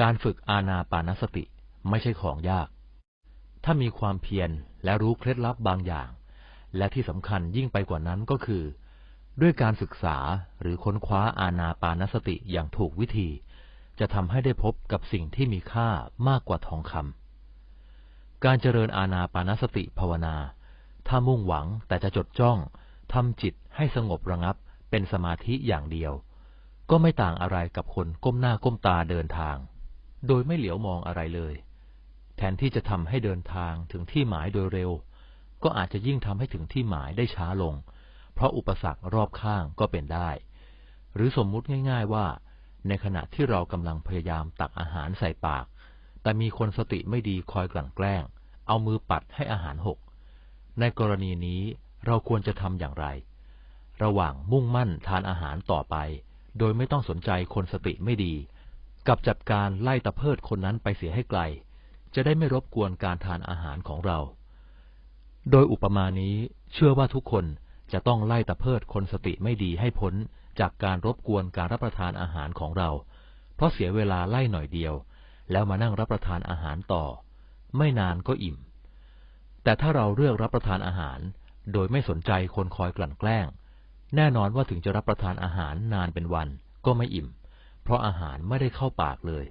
การฝึกอาณาปานสติไม่ใช่ของยาก ถ้ามีความเพียรและรู้เคล็ดลับบางอย่าง และที่สำคัญยิ่งไปกว่านั้นก็คือ ด้วยการศึกษาหรือค้นคว้าอาณาปานสติอย่างถูกวิธี จะทำให้ได้พบกับสิ่งที่มีค่ามากกว่าทองคำ การเจริญอาณาปานสติภาวนา ถ้ามุ่งหวังแต่จะจดจ้องทำจิตให้สงบระงับเป็นสมาธิอย่างเดียว ก็ไม่ต่างอะไรกับคนก้มหน้าก้มตาเดินทาง โดยไม่เหลียวมองอะไรเลย แทนที่จะทำให้เดินทางถึงที่หมายโดยเร็ว ก็อาจจะยิ่งทำให้ถึงที่หมายได้ช้าลง เพราะอุปสรรครอบข้างก็เป็นได้ หรือสมมุติง่ายๆว่า ในขณะที่เรากำลังพยายามตักอาหารใส่ปาก แต่มีคนสติไม่ดีคอยกลั่นแกล้ง เอามือปัดให้อาหารหก ในกรณีนี้เราควรจะทำอย่างไร ระหว่างมุ่งมั่นทานอาหารต่อไป โดยไม่ต้องสนใจคนสติไม่ดี กับจัดการไล่ตะเพิดคนนั้นไปเสียให้ไกล จะได้ไม่รบกวนการทานอาหารของเรา โดยอุปมานี้เชื่อว่าทุกคนจะต้องไล่ตะเพิดคนสติไม่ดีให้พ้นจากการรบกวนการรับประทานอาหารของเรา เพราะเสียเวลาไล่หน่อยเดียว แล้วมานั่งรับประทานอาหารต่อ ไม่นานก็อิ่ม แต่ถ้าเราเลือกรับประทานอาหาร โดยไม่สนใจคนคอยกลั่นแกล้ง แน่นอนว่าถึงจะรับประทานอาหารนานเป็นวันก็ไม่อิ่ม เพราะอาหารไม่ได้เข้าปากเลย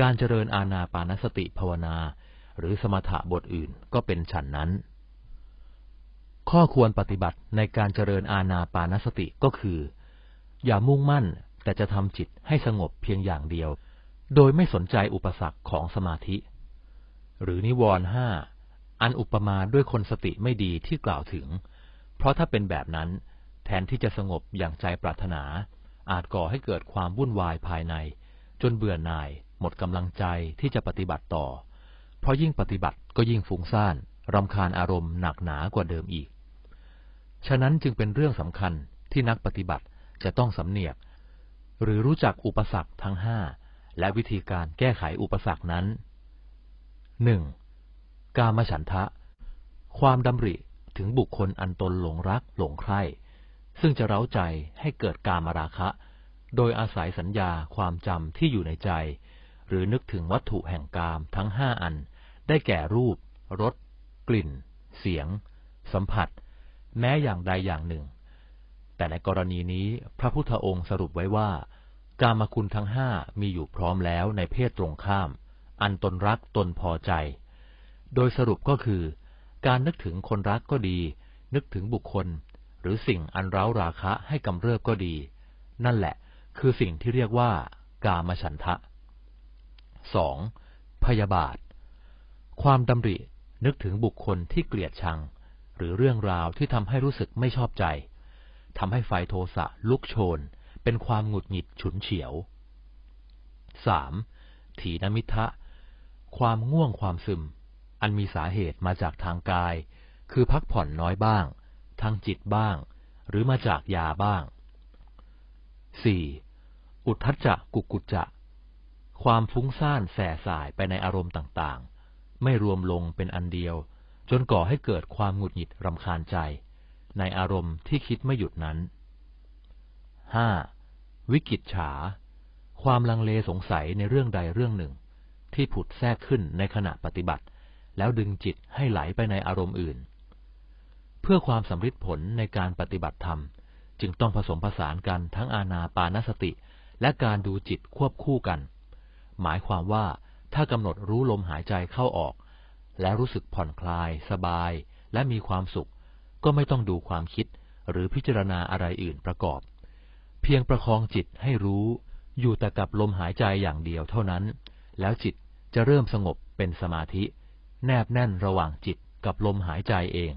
การเจริญอาณาปานสติภาวนา หรือสมถะบทอื่นก็เป็นฉันนั้น ข้อควรปฏิบัติในการเจริญอาณาปานสติก็คือ อย่ามุ่งมั่นแต่จะทำจิตให้สงบเพียงอย่างเดียว โดยไม่สนใจอุปสรรคของสมาธิ หรือนิวรณ์ห้าอันอุปมาด้วยคนสติไม่ดีที่กล่าวถึง เพราะถ้าเป็นแบบนั้น แทนที่จะสงบอย่างใจปรารถนา อาจก่อให้เกิดความวุ่นวายภายใน จนเบื่อหน่าย หมดกำลังใจที่จะปฏิบัติต่อ เพราะยิ่งปฏิบัติก็ยิ่งฟุ้งซ่านรำคาญอารมณ์หนักหนากว่าเดิมอีก ฉะนั้นจึงเป็นเรื่องสำคัญที่นักปฏิบัติจะต้องสำเนียก หรือรู้จักอุปสรรคทั้งห้าและวิธีการแก้ไขอุปสรรคนั้นหนึ่งกามฉันทะ ความดำริถึงบุคคลอันตนหลงรักหลงใคร่ ซึ่งจะเร้าใจให้เกิดการมาราคะ โดยอาศัยสัญญาความจำที่อยู่ในใจ หรือนึกถึงวัตถุแห่งกามทั้งห้าอัน ได้แก่รูป รส กลิ่น เสียง สัมผัส แม้อย่างใดอย่างหนึ่ง แต่ในกรณีนี้พระพุทธองค์สรุปไว้ว่า กามคุณทั้งห้ามีอยู่พร้อมแล้วในเพศตรงข้าม อันตนรักตนพอใจ โดยสรุปก็คือ การนึกถึงคนรักก็ดี นึกถึงบุคคล หรือสิ่งอันเร้าราคะให้กำเริบก็ดี นั่นแหละคือสิ่งที่เรียกว่ากามฉันทะ 2. พยาบาท ความดำรินึกถึงบุคคลที่เกลียดชัง หรือเรื่องราวที่ทำให้รู้สึกไม่ชอบใจทำให้ไฟโทสะลุกโชน เป็นความหงุดหงิดฉุนเฉียว 3. ถีนมิทะ ความง่วงความซึม อันมีสาเหตุมาจากทางกาย คือพักผ่อนน้อยบ้าง ทางจิตบ้าง หรือมาจากยาบ้าง 4. อุทธัจจะกุกุจจะ ความฟุ้งซ่านแส่สายไปในอารมณ์ต่างๆ ไม่รวมลงเป็นอันเดียว จนก่อให้เกิดความหงุดหงิดรำคาญใจ ในอารมณ์ที่คิดไม่หยุดนั้น 5. วิกิจฉา ความลังเลสงสัยในเรื่องใดเรื่องหนึ่ง ที่ผุดแทรกขึ้นในขณะปฏิบัติ แล้วดึงจิตให้ไหลไปในอารมณ์อื่น เพื่อความสำเร็จผลในการปฏิบัติธรรม จึงต้องผสมผสานกันทั้งอาณาปานสติ และการดูจิตควบคู่กัน หมายความว่าถ้ากำหนดรู้ลมหายใจเข้าออก แล้วรู้สึกผ่อนคลาย สบาย และมีความสุข ก็ไม่ต้องดูความคิดหรือพิจารณาอะไรอื่นประกอบ เพียงประคองจิตให้รู้อยู่แต่กับลมหายใจอย่างเดียวเท่านั้น แล้วจิตจะเริ่มสงบเป็นสมาธิ แนบแน่นระหว่างจิตกับลมหายใจเอง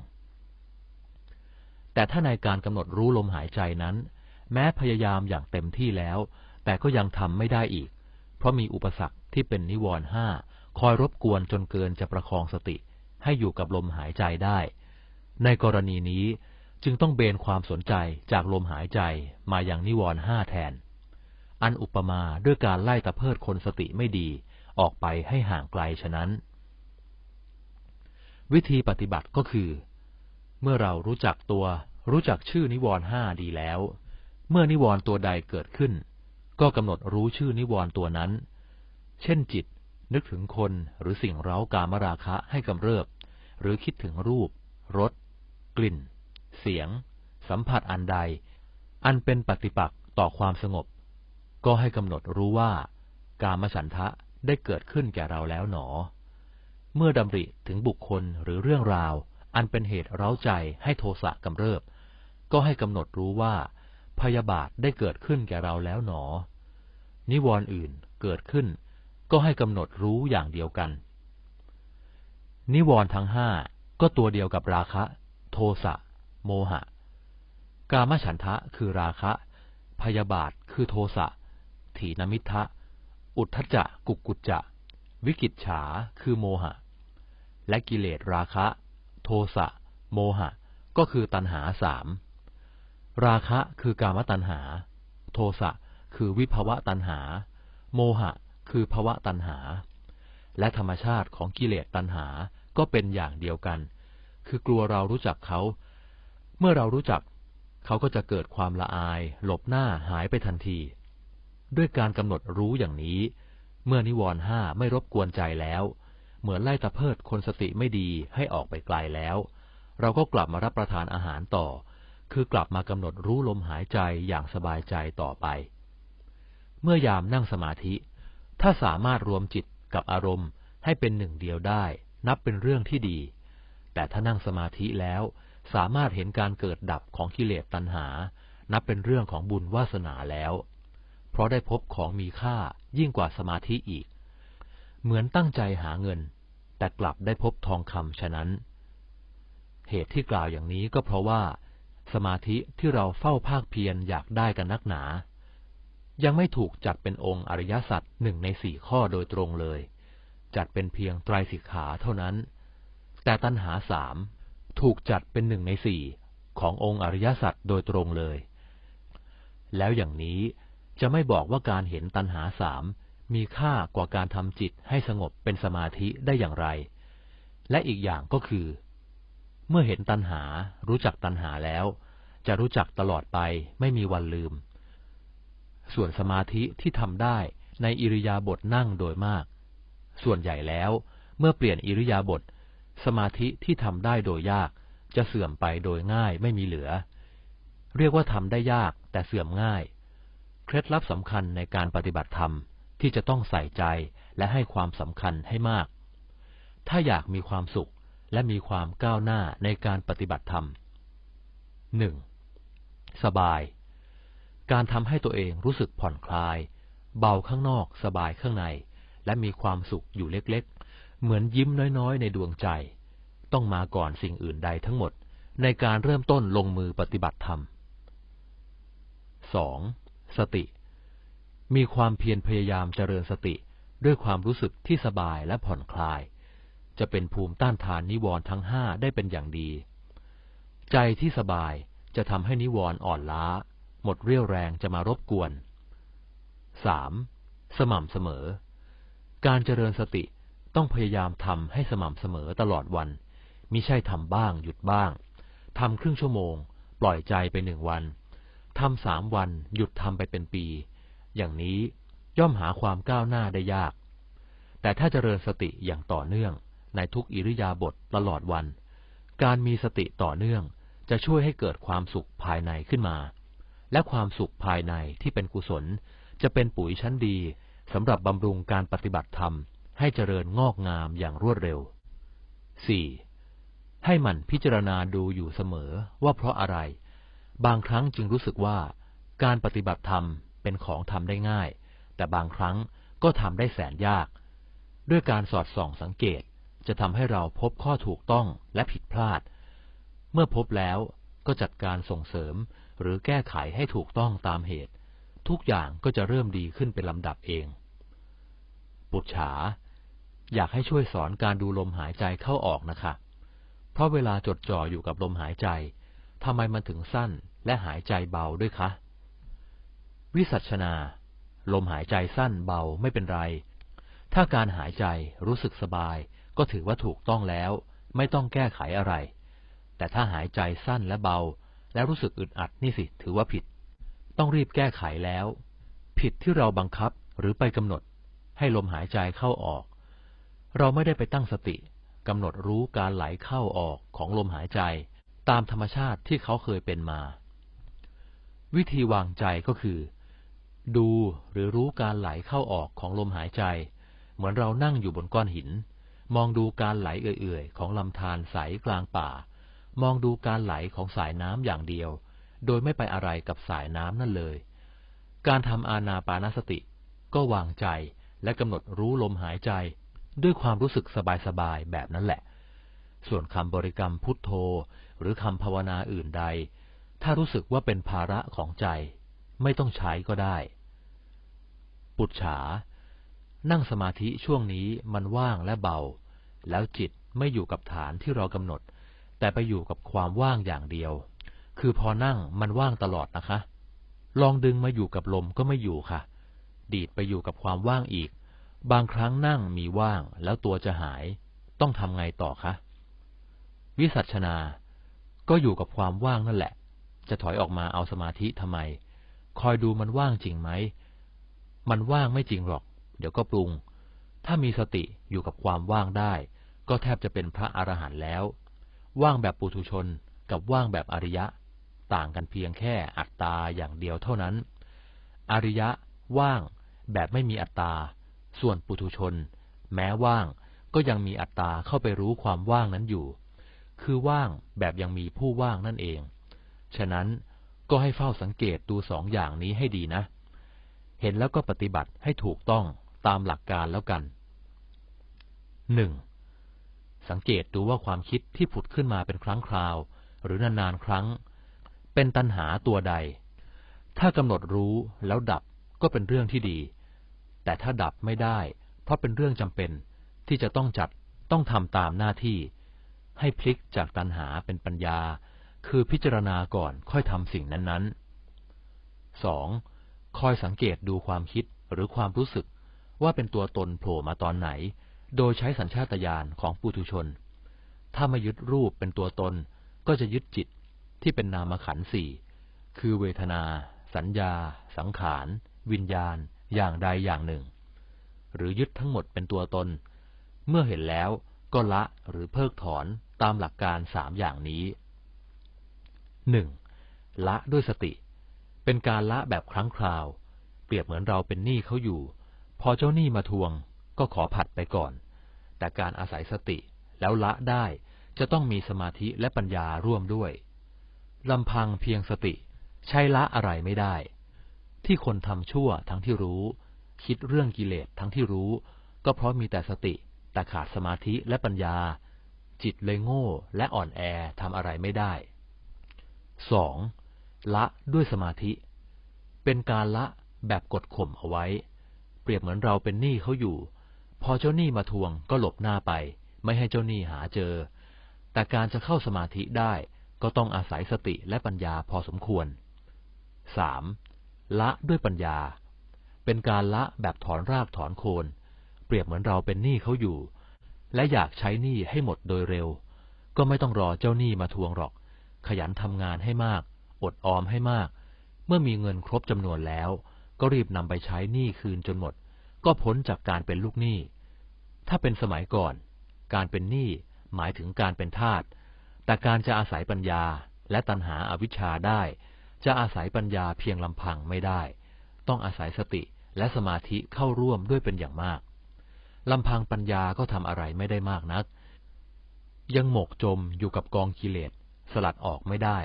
แต่ถ้าในการกำหนดรู้ลมหายใจนั้น แม้พยายามอย่างเต็มที่แล้ว แต่ก็ยังทำไม่ได้อีก เพราะมีอุปสรรคที่เป็นนิวรณ์ห้าคอยรบกวนจนเกินจะประคองสติ ให้อยู่กับลมหายใจได้ ในกรณีนี้จึงต้องเบนความสนใจจากลมหายใจมาอย่างนิวรณ์ห้าแทน อันอุปมาด้วยการไล่ตะเพิดคนสติไม่ดี ออกไปให้ห่างไกลฉะนั้น วิธีปฏิบัติก็คือ เมื่อเรารู้จักตัว รู้จักชื่อนิวรณ์ห้าดีแล้ว เมื่อนิวรณ์ตัวใดเกิดขึ้น ก็กำหนดรู้ชื่อนิวรณ์ตัวนั้น เช่นจิต นึกถึงคนหรือสิ่งเร้ากามราคะให้กำเริบ หรือคิดถึงรูปรสกลิ่น เสียง สัมผัสอันใด อันเป็นปฏิปักษ์ต่อความสงบ ก็ให้กำหนดรู้ว่า กามฉันทะได้เกิดขึ้นแก่เราแล้วหนอ เมื่อดำริถึงบุคคลหรือเรื่องราว อันเป็นเหตุเร้าใจให้โทสะกำเริบ ก็ให้กำหนดรู้ว่า พยาบาทได้เกิดขึ้นแก่เราแล้วหนอ นิวรณ์อื่นเกิดขึ้น ก็ให้กำหนดรู้อย่างเดียวกัน นิวรณ์ทั้งห้าก็ตัวเดียวกับราคะ โทสะ โมหะ กามฉันทะคือราคะ พยาบาทคือโทสะ ถีนมิทะ อุทธจะกุกกุจจะ วิกิจฉาคือโมหะ และกิเลสราคะ โทสะ โมหะ ก็คือตัณหาสาม ราคะคือกามตัณหา โทสะคือวิภวะตัณหา โมหะ คือภวะตัณหา และธรรมชาติของกิเลสตัณหาก็เป็นอย่างเดียวกัน คือกลัวเรารู้จักเขา เมื่อเรารู้จัก เขาก็จะเกิดความละอาย หลบหน้าหายไปทันที ด้วยการกำหนดรู้อย่างนี้ เมื่อนิวรณ์ห้าไม่รบกวนใจแล้ว เหมือนไล่ตะเพิดคนสติไม่ดีให้ออกไปไกลแล้ว เราก็กลับมารับประทานอาหารต่อ คือกลับมากำหนดรู้ลมหายใจอย่างสบายใจต่อไป เมื่อยามนั่งสมาธิ ถ้าสามารถรวมจิตกับอารมณ์ให้เป็นหนึ่งเดียวได้ นับเป็นเรื่องที่ดี แต่ถ้านั่งสมาธิแล้วสามารถเห็นการเกิดดับของกิเลสตัณหา นับเป็นเรื่องของบุญวาสนาแล้ว เพราะได้พบของมีค่ายิ่งกว่าสมาธิอีก เหมือนตั้งใจหาเงิน แต่กลับได้พบทองคำฉะนั้น เหตุที่กล่าวอย่างนี้ก็เพราะว่า สมาธิที่เราเฝ้าภาคเพียรอยากได้กันนักหนา ยังไม่ถูกจัดเป็นองค์อริยสัจหนึ่งในสี่ข้อโดยตรงเลย จัดเป็นเพียงไตรสิกขาเท่านั้น แต่ตัณหาสามถูกจัดเป็นหนึ่งในสี่ขององค์อริยสัจโดยตรงเลย แล้วอย่างนี้จะไม่บอกว่าการเห็นตัณหาสาม มีค่ากว่าการทำจิตให้สงบเป็นสมาธิได้อย่างไร และอีกอย่างก็คือ เมื่อเห็นตัณหา รู้จักตัณหาแล้ว จะรู้จักตลอดไปไม่มีวันลืม ส่วนสมาธิที่ทำได้ในอิริยาบถนั่งโดยมาก ส่วนใหญ่แล้ว เมื่อเปลี่ยนอิริยาบถสมาธิที่ทำได้โดยยากจะเสื่อมไปโดยง่ายไม่มีเหลือ เรียกว่าทำได้ยากแต่เสื่อมง่าย เคล็ดลับสำคัญในการปฏิบัติธรรม ที่จะต้องใส่ใจและให้ความสำคัญให้มาก ถ้าอยากมีความสุขและมีความก้าวหน้าในการปฏิบัติธรรมหนึ่งสบาย การทำให้ตัวเองรู้สึกผ่อนคลาย เบาข้างนอกสบายข้างใน และมีความสุขอยู่เล็กๆ เหมือนยิ้มน้อยๆ ในดวงใจ ต้องมาก่อนสิ่งอื่นใดทั้งหมด ในการเริ่มต้นลงมือปฏิบัติธรรม 2. สติ มีความเพียรพยายามเจริญสติด้วยความรู้สึกที่สบายและผ่อนคลาย จะเป็นภูมิต้านทานนิวรณ์ทั้งห้าได้เป็นอย่างดี ใจที่สบายจะทำให้นิวรณ์อ่อนล้า หมดเรี่ยวแรงจะมารบกวน 3. สม่ำเสมอ การเจริญสติต้องพยายามทำให้สม่ำเสมอตลอดวัน มิใช่ทำบ้างหยุดบ้าง ทำครึ่งชั่วโมง ปล่อยใจไปหนึ่งวัน ทำสามวันหยุดทำไปเป็นปี อย่างนี้ย่อมหาความก้าวหน้าได้ยาก แต่ถ้าเจริญสติอย่างต่อเนื่อง ในทุกอิริยาบถตลอดวัน การมีสติต่อเนื่องจะช่วยให้เกิดความสุขภายในขึ้นมา และความสุขภายในที่เป็นกุศล จะเป็นปุ๋ยชั้นดีสำหรับบำรุงการปฏิบัติธรรม ให้เจริญงอกงามอย่างรวดเร็ว 4. ให้มันพิจารณาดูอยู่เสมอว่าเพราะอะไร บางครั้งจึงรู้สึกว่า การปฏิบัติธรรม เป็นของทำได้ง่าย แต่บางครั้งก็ทำได้แสนยาก ด้วยการสอดส่องสังเกตจะทำให้เราพบข้อถูกต้องและผิดพลาด เมื่อพบแล้วก็จัดการส่งเสริมหรือแก้ไขให้ถูกต้องตามเหตุ ทุกอย่างก็จะเริ่มดีขึ้นเป็นลำดับเอง ปุจฉา อยากให้ช่วยสอนการดูลมหายใจเข้าออกนะคะ เพราะเวลาจดจ่ออยู่กับลมหายใจทำไมมันถึงสั้นและหายใจเบาด้วยคะ วิสัชนา ลมหายใจสั้นเบาไม่เป็นไร ถ้าการหายใจรู้สึกสบาย ก็ถือว่าถูกต้องแล้ว ไม่ต้องแก้ไขอะไร แต่ถ้าหายใจสั้นและเบา แล้วรู้สึกอึดอัดนี่สิถือว่าผิด ต้องรีบแก้ไขแล้ว ผิดที่เราบังคับหรือไปกำหนด ให้ลมหายใจเข้าออก เราไม่ได้ไปตั้งสติกำหนดรู้การไหลเข้าออกของลมหายใจ ตามธรรมชาติที่เขาเคยเป็นมา วิธีวางใจก็คือ ดูหรือรู้การไหลเข้าออกของลมหายใจ เหมือนเรานั่งอยู่บนก้อนหิน มองดูการไหลเอื่อยๆ ของลำธารใสกลางป่า มองดูการไหลของสายน้ำอย่างเดียว โดยไม่ไปอะไรกับสายน้ำนั่นเลย การทำอานาปานสติ ก็วางใจและกำหนดรู้ลมหายใจ ด้วยความรู้สึกสบายๆแบบนั้นแหละ ส่วนคำบริกรรมพุทโธ หรือคำภาวนาอื่นใด ถ้ารู้สึกว่าเป็นภาระของใจ ไม่ต้องใช้ก็ได้ ปุจฉา นั่งสมาธิช่วงนี้มันว่างและเบา แล้วจิตไม่อยู่กับฐานที่เรากำหนด แต่ไปอยู่กับความว่างอย่างเดียว คือพอนั่งมันว่างตลอดนะคะ ลองดึงมาอยู่กับลมก็ไม่อยู่ค่ะ ดีดไปอยู่กับความว่างอีก บางครั้งนั่งมีว่างแล้วตัวจะหาย ต้องทำไงต่อคะ วิสัชนา ก็อยู่กับความว่างนั่นแหละ จะถอยออกมาเอาสมาธิทำไม คอยดูมันว่างจริงไหม มันว่างไม่จริงหรอก เดี๋ยวก็ปรุง ถ้ามีสติอยู่กับความว่างได้ ก็แทบจะเป็นพระอรหันต์แล้ว ว่างแบบปุถุชนกับว่างแบบอริยะ ต่างกันเพียงแค่อัตตาอย่างเดียวเท่านั้น อริยะว่างแบบไม่มีอัตตา ส่วนปุถุชน แม้ว่างก็ยังมีอัตตาเข้าไปรู้ความว่างนั้นอยู่ คือว่างแบบยังมีผู้ว่างนั่นเอง ฉะนั้น ก็ให้เฝ้าสังเกตดูสองอย่างนี้ให้ดีนะ เห็นแล้วก็ปฏิบัติให้ถูกต้องตามหลักการแล้วกันหนึ่งสังเกตดูว่าความคิดที่ผุดขึ้นมาเป็นครั้งคราว หรือนานๆครั้ง เป็นตัณหาตัวใด ถ้ากำหนดรู้แล้วดับก็เป็นเรื่องที่ดี แต่ถ้าดับไม่ได้ เพราะเป็นเรื่องจำเป็นที่จะต้องจัดต้องทำตามหน้าที่ ให้พลิกจากตัณหาเป็นปัญญา คือพิจารณาก่อนค่อยทำสิ่งนั้นๆสองคอยสังเกตดูความคิดหรือความรู้สึกว่าเป็นตัวตนโผล่มาตอนไหน โดยใช้สัญชาตญาณของปุถุชน ถ้าไม่ยึดรูปเป็นตัวตน ก็จะยึดจิตที่เป็นนามขันธ์สี่ คือเวทนา สัญญา สังขาร วิญญาณ อย่างใดอย่างหนึ่ง หรือยึดทั้งหมดเป็นตัวตน เมื่อเห็นแล้วก็ละหรือเพิกถอนตามหลักการสามอย่างนี้ หนึ่งละด้วยสติ เป็นการละแบบครั้งคราว เปรียบเหมือนเราเป็นหนี้เขาอยู่ พอเจ้าหนี้มาทวง ก็ขอผัดไปก่อน แต่การอาศัยสติแล้วละได้จะต้องมีสมาธิและปัญญาร่วมด้วยลำพังเพียงสติใช้ละอะไรไม่ได้ ที่คนทำชั่วทั้งที่รู้ คิดเรื่องกิเลสทั้งที่รู้ ก็เพราะมีแต่สติแต่ขาดสมาธิและปัญญา จิตเลยโง่และอ่อนแอทำอะไรไม่ได้ สองละด้วยสมาธิ เป็นการละแบบกดข่มเอาไว้ เปรียบเหมือนเราเป็นหนี้เขาอยู่ พอเจ้าหนี้มาทวงก็หลบหน้าไป ไม่ให้เจ้าหนี้หาเจอ แต่การจะเข้าสมาธิได้ก็ต้องอาศัยสติและปัญญาพอสมควรสามละด้วยปัญญา เป็นการละแบบถอนรากถอนโคน เปรียบเหมือนเราเป็นหนี้เขาอยู่ และอยากใช้หนี้ให้หมดโดยเร็ว ก็ไม่ต้องรอเจ้าหนี้มาทวงหรอก ขยันทำงานให้มาก อดออมให้มาก เมื่อมีเงินครบจำนวนแล้ว ก็รีบนำไปใช้หนี้คืนจนหมด ก็พ้นจากการเป็นลูกหนี้ ถ้าเป็นสมัยก่อน การเป็นหนี้หมายถึงการเป็นทาส แต่การจะอาศัยปัญญาและตัณหาอาวิชชาได้ จะอาศัยปัญญาเพียงลำพังไม่ได้ ต้องอาศัยสติและสมาธิเข้าร่วมด้วยเป็นอย่างมากลำพังปัญญาก็ทำอะไรไม่ได้มากนัก ยังหมกจมอยู่กับกองกิเลส สลัดออกไม่ได้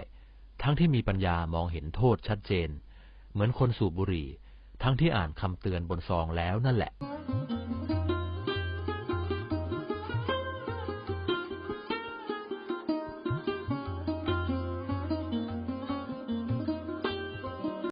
ทั้งที่มีปัญญามองเห็นโทษชัดเจน เหมือนคนสูบบุหรี่ ทั้งที่อ่านคำเตือนบนซองแล้วนั่นแหละ